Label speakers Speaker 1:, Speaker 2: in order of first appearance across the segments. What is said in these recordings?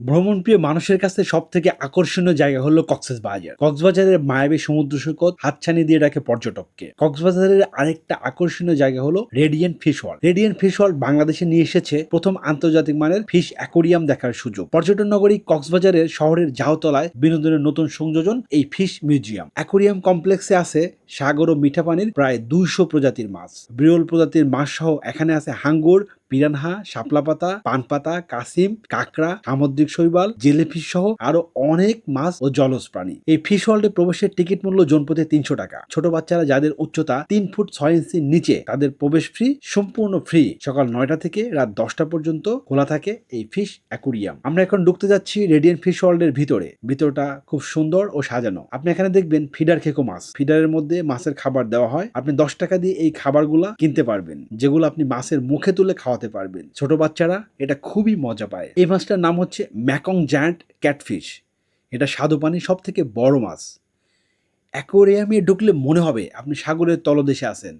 Speaker 1: ভ্রমণপ্রিয় মানুষের কাছে সব থেকে আকর্ষণীয় জায়গা হলো কক্সেস বাজার কক্সবাজারের মায়াবী সমুদ্র সৈকত হাতছানি দিয়ে রাখে পর্যটককে। কক্সবাজারের আরেকটা আকর্ষণীয় জায়গা হলো Radiant Fish World. Radiant Fish World বাংলাদেশে নিয়ে এসেছে প্রথম আন্তর্জাতিক মানের ফিশ অ্যাকোরিয়াম দেখার সুযোগ। পর্যটন নগরী কক্সবাজারের শহরের জাওতলায় বিনোদনের নতুন সংযোজন, এই ফিশ মিউজিয়াম। অ্যাকোরিয়াম কমপ্লেক্সে আছে সাগর ও মিঠা পানির প্রায় দুইশো প্রজাতির মাছ। বিরল প্রজাতির মাছ সহ এখানে আছে হাঙ্গর পিরানহা শাপলা পাতা পানপাতা, কাসিম, কাঁকড়া, সামুদ্রিক শৈবাল, জেলিফিশ সহ আরও অনেক মাছ ও জলজ প্রাণী। এই ফিশ ওয়ার্ল্ডে প্রবেশের টিকিট মূল্য জনপ্রতি তিনশো টাকা। ছোট বাচ্চারা যাদের উচ্চতা তিন ফুট ছয় ইঞ্চির নিচে, তাদের প্রবেশ ফ্রি সম্পূর্ণ ফ্রি। সকাল নয়টা থেকে রাত দশটা পর্যন্ত খোলা থাকে এই ফিশ অ্যাকুরিয়াম। আমরা এখন ঢুকতে যাচ্ছি রেডিয়েন্ট ফিশ ওয়ার্ল্ডের ভিতরে। ভিতরটা খুব সুন্দর ও সাজানো। আপনি এখানে দেখবেন ফিডার খেকো মাছ। ফিডারের মধ্যে মাছের খাবার দেওয়া হয়। আপনি দশ টাকা দিয়ে এই খাবারগুলা কিনতে পারবেন, যেগুলো আপনি মাছের মুখে তুলে খাওয়াতে পারবেন। ছোট বাচ্চারা এটা খুবই মজা পায়। এই মাছটার নাম হচ্ছে ম্যাকং জ্যান্ট ক্যাটফিশ। এটা স্বাদু পানি সব থেকে বড় মাছ। অ্যাকোরিয়ামে ঢুকলে মনে হবে আপনি সাগরের তলদেশে আছেন।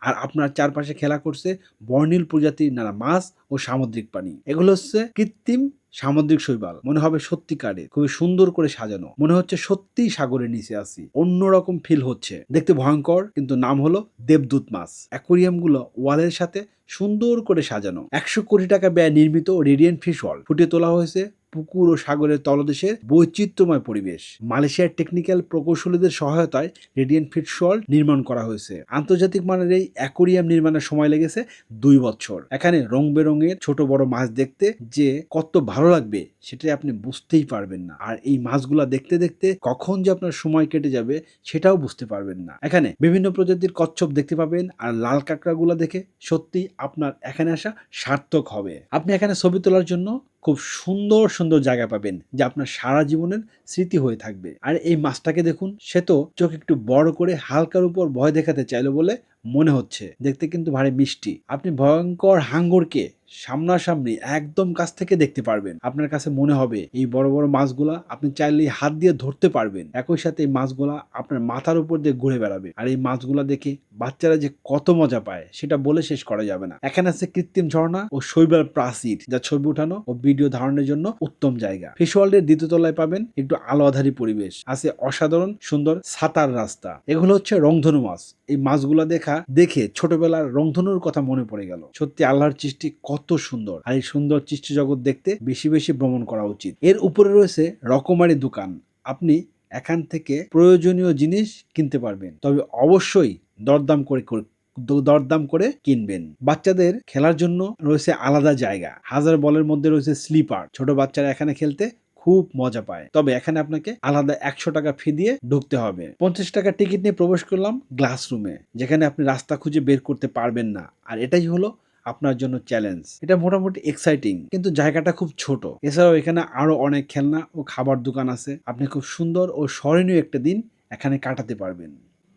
Speaker 1: আর আপনার চারপাশে খেলা করছে বর্ণিল প্রজাতির নানা মাছ ও সামুদ্রিক প্রাণী। এগুলো হচ্ছে কৃত্রিম সামুদ্রিক শৈবাল। মনে হবে সত্যিকারে খুবই সুন্দর করে সাজানো। মনে হচ্ছে সত্যিই সাগরের নিচে আছি। অন্যরকম ফিল হচ্ছে। দেখতে ভয়ঙ্কর, কিন্তু নাম হলো দেবদূত মাছ। অ্যাকোরিয়াম অ্যাকোরিয়ামগুলো ওয়ালের সাথে সুন্দর করে সাজানো। একশো কোটি টাকা ব্যয় নির্মিত রেডিয়েন্ট ফিশ ওয়ার্ল্ড ফুটিয়ে তোলা হয়েছে পুকুর ও সাগরের তলদেশের বৈচিত্র্যময় পরিবেশ। মালয়েশিয়ার টেকনিক্যাল প্রকৌশলীদের সহায়তায় রেডিয়েন্ট ফিশ ওয়ার্ল্ড নির্মাণ করা হয়েছে। আন্তর্জাতিক মানের এই অ্যাকোরিয়াম নির্মাণের সময় লেগেছে দুই বছর। এখানে রং বেরঙের ছোট বড় মাছ দেখতে যে কত ভালো লাগবে, সেটাই আপনি বুঝতেই পারবেন না। আর এই মাছগুলা দেখতে দেখতে কখন যে আপনার সময় কেটে যাবে, সেটাও বুঝতে পারবেন না। এখানে বিভিন্ন প্রজাতির কচ্ছপ দেখতে পাবেন আর লাল কাঁকড়াগুলো দেখে সত্যি আপনার এখানে আসা সার্থক হবে। আপনি এখানে ছবি তোলার জন্য খুব সুন্দর সুন্দর জায়গা পাবেন যা আপনার সারা জীবনের স্মৃতি হয়ে থাকবে। আর এই মাছটাকে দেখুন, সে তো চোখ একটু বড় করে হালকার উপর ভয় দেখাতে চাইলো বলে মনে হচ্ছে। দেখতে কিন্তু ভারী মিষ্টি। আপনি ভয়ঙ্কর হাঙ্গরকে সামনাসামনি একদম কাছ থেকে দেখতে পারবেন। আপনার কাছে মনে হবে, এই বড় বড় মাছগুলা আপনি চাইলেই হাত দিয়ে ধরতে পারবেন। একই সাথে এই মাছগুলা আপনার মাথার উপর দিয়ে ঘুরে বেড়াবে। আর এই মাছগুলা দেখে বাচ্চারা যে কত মজা পায়, সেটা বলে শেষ করা যাবে না। এখানে আছে কৃত্রিম ঝর্ণা ও শৈবাল প্রাচীর, যা ছবি উঠানো ও ভিডিও ধারণের জন্য উত্তম জায়গা। ফিশ ওয়ার্ল্ডের দ্বিতীয় তলায় পাবেন একটু আলো আধারী পরিবেশ। আছে অসাধারণ সুন্দর সাতার রাস্তা। এগুলো হচ্ছে রংধনু মাছ। এই মাছগুলা দেখা দেখে ছোটবেলার রংধনুর কথা মনে পড়ে গেল। সত্যি আল্লাহর সৃষ্টি কত সুন্দর আর এই সুন্দর সৃষ্টি জগৎ দেখতে বেশি বেশি ভ্রমণ করা উচিত। এর উপরে রয়েছে রকমারি দোকান। আপনি এখান থেকে প্রয়োজনীয় জিনিস কিনতে পারবেন। তবে অবশ্যই দরদাম করে- দরদাম করে কিনবেন। বাচ্চাদের খেলার জন্য রয়েছে আলাদা জায়গা। হাজার বলের মধ্যে রয়েছে স্লিপার। ছোট বাচ্চারা এখানে খেলতে খুব মজা পায়। তবে এখানে আপনাকে আলাদা একশো টাকা ফি দিয়ে ঢুকতে হবে। পঞ্চাশ টাকা টিকিট নিয়ে প্রবেশ করলাম গ্লাস রুমে যেখানে আপনি রাস্তা খুঁজে বের করতে পারবেন না। আর এটাই হলো আপনার জন্য চ্যালেঞ্জ এটা মোটামুটি এক্সাইটিং কিন্তু জায়গাটা খুব ছোট। এছাড়াও এখানে আরও অনেক খেলনা ও খাবার দোকান আছে। আপনি খুব সুন্দর ও স্মরণীয় একটা দিন এখানে কাটাতে পারবেন।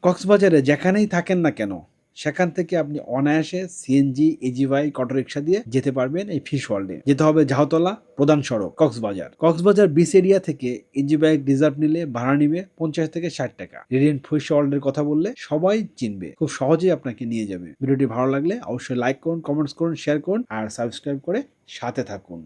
Speaker 1: কক্সবাজারে যেখানেই থাকেন না কেন সেখান থেকে আপনি অনায়াসে সিএনজি এজিভাই অটোরিকশা দিয়ে যেতে পারবেন এই ফিশ ওয়ার্ল্ডে যেতে হবে জাহতলা প্রধান সড়ক, কক্সবাজার। কক্সবাজার বিচ এরিয়া থেকে এজিবাইক রিজার্ভ নিলে ভাড়া নিবে পঞ্চাশ থেকে ষাট টাকা। রেডিয়েন্ট ফিশ ওয়ার্ল্ডের কথা বললে সবাই চিনবে, খুব সহজেই আপনাকে নিয়ে যাবে। ভিডিওটি ভালো লাগলে অবশ্যই লাইক করুন কমেন্টস করুন শেয়ার করুন, আর সাবস্ক্রাইব করে সাথে থাকুন।